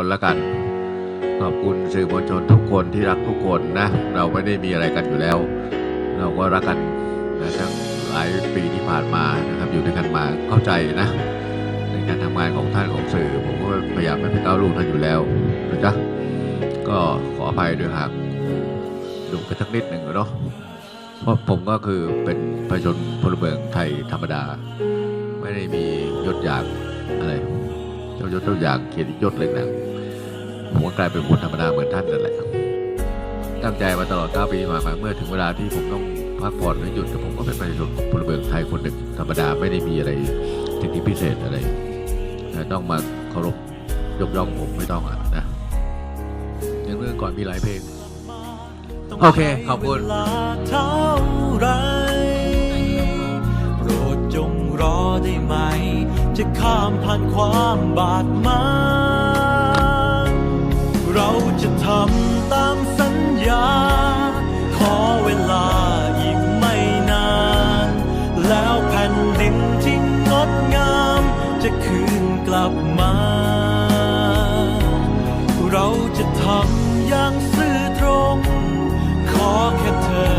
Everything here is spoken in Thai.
คนละกัน ขอบคุณสื่อมวลชนทุกคนที่รักทุกคนนะ เราไม่ได้มีอะไรกันอยู่แล้ว เราก็รักกันนะทั้งหลายปีที่ผ่านมานะครับอยู่ด้วยกันมาเข้าใจนะ ในการทำงานของท่านของสื่อ ผมก็พยายามไม่ไปก้าวล่วงท่านอยู่แล้วนะจ๊ะก็ขออภัยด้วยหากดุไปสักนิดหนึ่งเนาะเพราะผมก็คือเป็นประชาชนพลเมืองไทยธรรมดา ไม่ได้มียศอย่างอะไรเจ้ายศเจ้าอย่างเกียรติยศเลยนะ ผมก็กลายเป็นคนธรรมดาเหมือนท่านนั่นแหละ ตั้งใจมาตลอด 9 ปีที่ผ่านมาเมื่อถึงเวลาที่ผมต้องพักผ่อนหรือหยุดผมก็เป็นประชาชนพลเมืองไทยคนหนึ่งธรรมดาไม่ได้มีอะไรสิทธิพิเศษอะไรแต่ต้องมาเคารพยกย่องผมไม่ต้องอะนะอย่างเรื่องก่อนมีหลายเพลง โอเค ขอบคุณโปรดจงรอได้ไหม จะข้ามผ่านความบาดหมาง คืนกลับมา เราจะทำอย่างซื่อตรง ขอแค่เธอ